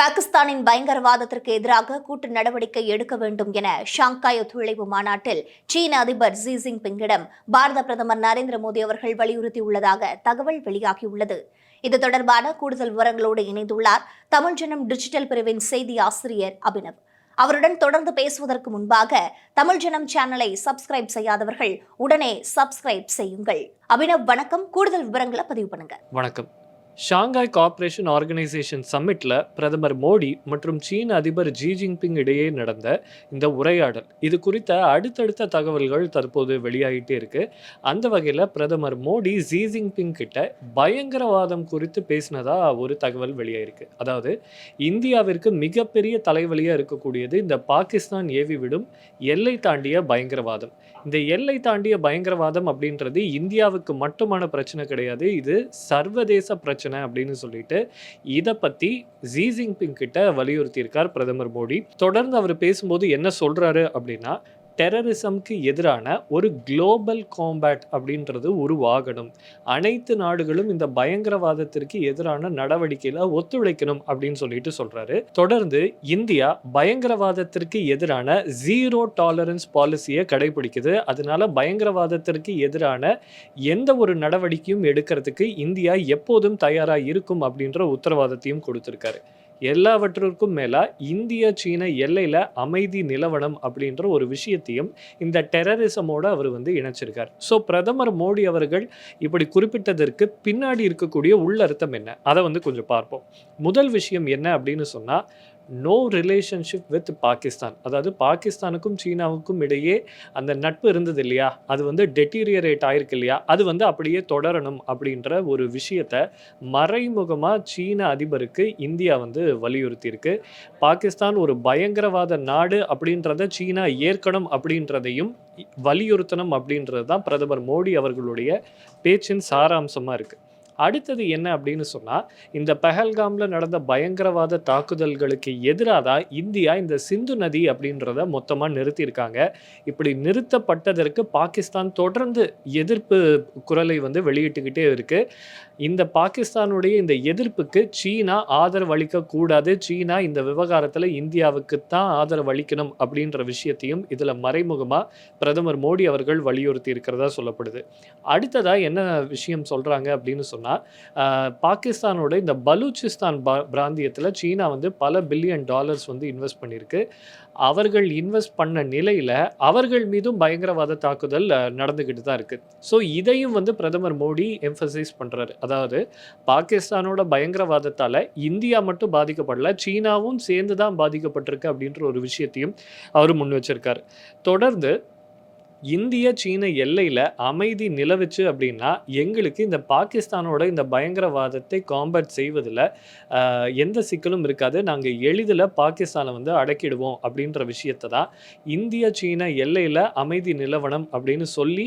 பாகிஸ்தானின் பயங்கரவாதத்திற்கு எதிராக கூட்டு நடவடிக்கை எடுக்க வேண்டும் என ஷாங்காய் ஒத்துழைப்பு மாநாட்டில் சீன அதிபர் ஜி ஜின்பிங்கிடம் பாரத பிரதமர் நரேந்திர மோடி அவர்கள் வலியுறுத்தியுள்ளதாக தகவல் வெளியாகியுள்ளது. இது தொடர்பான கூடுதல் விவரங்களோடு இணைந்துள்ளார் தமிழ் ஜனம் டிஜிட்டல் பிரிவின் செய்தி ஆசிரியர் அபினவ். அவருடன் தொடர்ந்து பேசுவதற்கு முன்பாக தமிழ் ஜனம் சேனலை சப்ஸ்கிரைப் செய்யாதவர்கள் உடனே சப்ஸ்கிரைப் செய்யுங்கள். அபினவ் வணக்கம். கூடுதல் விவரங்களை பதிவு பண்ணுங்க. வணக்கம். ஷாங்காய் கார்ப்பரேஷன் ஆர்கனைசேஷன் சம்மிட்டில் பிரதமர் மோடி மற்றும் சீன அதிபர் ஜி ஜின்பிங் இடையே நடந்த இந்த உரையாடல். இது குறித்த அடுத்தடுத்த தகவல்கள் தற்போது வெளியாகிட்டே இருக்கு. அந்த வகையில் பிரதமர் மோடி ஜி ஜின்பிங் கிட்ட பயங்கரவாதம் குறித்து பேசினதா ஒரு தகவல் வெளியாயிருக்கு. அதாவது இந்தியாவிற்கு மிகப்பெரிய தலைவலியாக இருக்கக்கூடியது இந்த பாகிஸ்தான் ஏவி விடும் எல்லை தாண்டிய பயங்கரவாதம். இந்த எல்லை தாண்டிய பயங்கரவாதம் அப்படின்றது இந்தியாவுக்கு மட்டுமான பிரச்சனை கிடையாது. இது சர்வதேச பிரச்சனை. அப்படின்னு சொல்லிட்டு இதை பற்றி ஜி ஜின்பிங் கிட்ட வலியுறுத்தியிருக்கார் பிரதமர் மோடி. தொடர்ந்து அவர் பேசும்போது என்ன சொல்றாரு அப்படின்னா டெரரிசம்க்கு எதிரான ஒரு குளோபல் காம்பேட் அப்படின்றது உருவாகணும். அனைத்து நாடுகளும் இந்த பயங்கரவாதத்திற்கு எதிரான நடவடிக்கையில ஒத்துழைக்கணும் அப்படின்னு சொல்லிட்டு சொல்றாரு. தொடர்ந்து இந்தியா பயங்கரவாதத்திற்கு எதிரான ஜீரோ டாலரன்ஸ் பாலிசியை கடைபிடிக்குது. அதனால பயங்கரவாதத்திற்கு எதிரான எந்த ஒரு நடவடிக்கையும் எடுக்கிறதுக்கு இந்தியா எப்போதும் தயாராக இருக்கும் அப்படின்ற உத்தரவாதத்தையும் கொடுத்திருக்காரு. எல்லாவற்றிற்கும் மேலா இந்திய சீன எல்லையில் அமைதி நிலவனம் அப்படின்ற ஒரு விஷயத்தையும் இந்த டெரரிசமோடு அவர் வந்து இணைச்சிருக்கார். ஸோ பிரதமர் மோடி அவர்கள் இப்படி குறிப்பிட்டதற்கு பின்னாடி இருக்கக்கூடிய உள்ளர்த்தம் என்ன? அதை வந்து கொஞ்சம் பார்ப்போம். முதல் விஷயம் என்ன அப்படின்னு சொன்னால் நோ ரிலேஷன்ஷிப் வித் பாகிஸ்தான் அதாவது பாகிஸ்தானுக்கும் சீனாவுக்கும் இடையே அந்த நட்பு இருந்தது இல்லையா? அது வந்து டெட்டீரியரேட் ஆயிருக்கு இல்லையா? அது வந்து அப்படியே தொடரணும் அப்படின்ற ஒரு விஷயத்த மறைமுகமாக சீன அதிபருக்கு இந்தியா வந்து வலியுறுத்தியிருக்கு. பாகிஸ்தான் ஒரு பயங்கரவாத நாடு அப்படின்றத சீனா ஏற்கணும் அப்படின்றதையும் வலியுறுத்தணும் அப்படின்றது தான் பிரதமர் மோடி அவர்களுடைய பேச்சின் சாராம்சமாக இருக்குது அடுத்தது என்ன அப்படின்னு சொன்னால் இந்த பெஹல்காமில் நடந்த பயங்கரவாத தாக்குதல்களுக்கு எதிராக தான் இந்தியா இந்த சிந்து நதி அப்படின்றத மொத்தமாக நிறுத்தியிருக்காங்க. இப்படி நிறுத்தப்பட்டதற்கு பாகிஸ்தான் தொடர்ந்து எதிர்ப்பு குரலை வந்து வெளியிட்டுக்கிட்டே இருக்குது இந்த பாகிஸ்தானுடைய இந்த எதிர்ப்புக்கு சீனா ஆதரவு அளிக்கக்கூடாது சீனா இந்த விவகாரத்தில் இந்தியாவுக்கு தான் ஆதரவு அளிக்கணும் அப்படின்ற விஷயத்தையும் இதில் மறைமுகமாக பிரதமர் மோடி அவர்கள் வலியுறுத்தி இருக்கிறதா சொல்லப்படுது. அடுத்ததாக என்ன விஷயம் சொல்கிறாங்க அப்படின்னு சொன்னால் பாகிஸ்தானோட இந்த பலூச்சிஸ்தான் பா பிராந்தியத்தில் சீனா வந்து பல பில்லியன் டாலர்ஸ் வந்து இன்வெஸ்ட் பண்ணியிருக்கு. அவர்கள் இன்வெஸ்ட் பண்ண நிலையில் அவர்கள் மீதும் பயங்கரவாத தாக்குதல் நடந்துக்கிட்டு தான் இருக்குது ஸோ இதையும் வந்து பிரதமர் மோடி எம்ஃபசைஸ் பண்ணுறாரு அதாவது பாகிஸ்தானோட பயங்கரவாதத்தால் இந்தியா மட்டும் பாதிக்கப்படல சீனாவும் சேர்ந்து தான் பாதிக்கப்பட்டிருக்கு அப்படின்ற ஒரு விஷயத்தையும் அவர் முன் வச்சிருக்காரு. தொடர்ந்து இந்திய சீன எல்லையில் அமைதி நிலவுச்சு அப்படின்னா எங்களுக்கு இந்த பாகிஸ்தானோட இந்த பயங்கரவாதத்தை காம்பேட் செய்வதில் எந்த சிக்கலும் இருக்காது. நாங்கள் எளிதில் பாகிஸ்தானை வந்து அடக்கிடுவோம் அப்படின்ற விஷயத்தை தான் இந்திய சீன எல்லையில் அமைதி நிலவனம் அப்படின்னு சொல்லி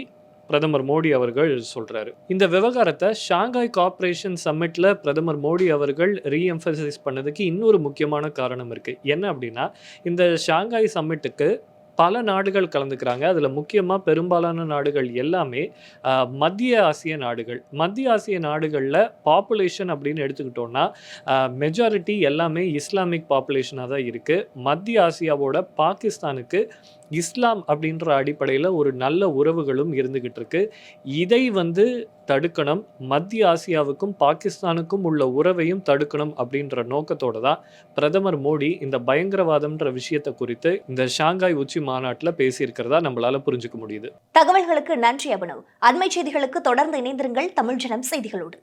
பிரதமர் மோடி அவர்கள் சொல்கிறாரு இந்த விவகாரத்தை ஷாங்காய் கார்பரேஷன் சம்மிட்டில் பிரதமர் மோடி அவர்கள் ரீஎம்பசைஸ் பண்ணதுக்கு இன்னொரு முக்கியமான காரணம் இருக்குது என்ன அப்படின்னா இந்த ஷாங்காய் சம்மிட்டுக்கு பல நாடுகள் கலந்துக்கிறாங்க. அதில் முக்கியமாக பெரும்பாலான நாடுகள் எல்லாமே மத்திய ஆசிய நாடுகள். மத்திய ஆசிய நாடுகளில் பாப்புலேஷன் அப்படின்னு எடுத்துக்கிட்டோம்னா மெஜாரிட்டி எல்லாமே இஸ்லாமிக் பாப்புலேஷனாக தான் இருக்குது மத்திய ஆசியாவோட பாகிஸ்தானுக்கு இஸ்லாம் அப்படின்ற அடிப்படையில் ஒரு நல்ல உறவுகளும் இருந்துகிட்டு இருக்கு இதை வந்து தடுக்கணும். மத்திய ஆசியாவுக்கும் பாகிஸ்தானுக்கும் உள்ள உறவையும் தடுக்கணும் அப்படின்ற நோக்கத்தோட தான் பிரதமர் மோடி இந்த பயங்கரவாதம்ன்ற விஷயத்தை குறித்து இந்த ஷாங்காய் உச்சி மாநாட்டில் பேசியிருக்கிறதா நம்மளால புரிஞ்சுக்க முடியுது. தகவல்களுக்கு நன்றி அபினவ். அண்மை செய்திகளுக்கு தொடர்ந்து இணைந்திருங்கள் தமிழ் ஜனம் செய்திகளோடு.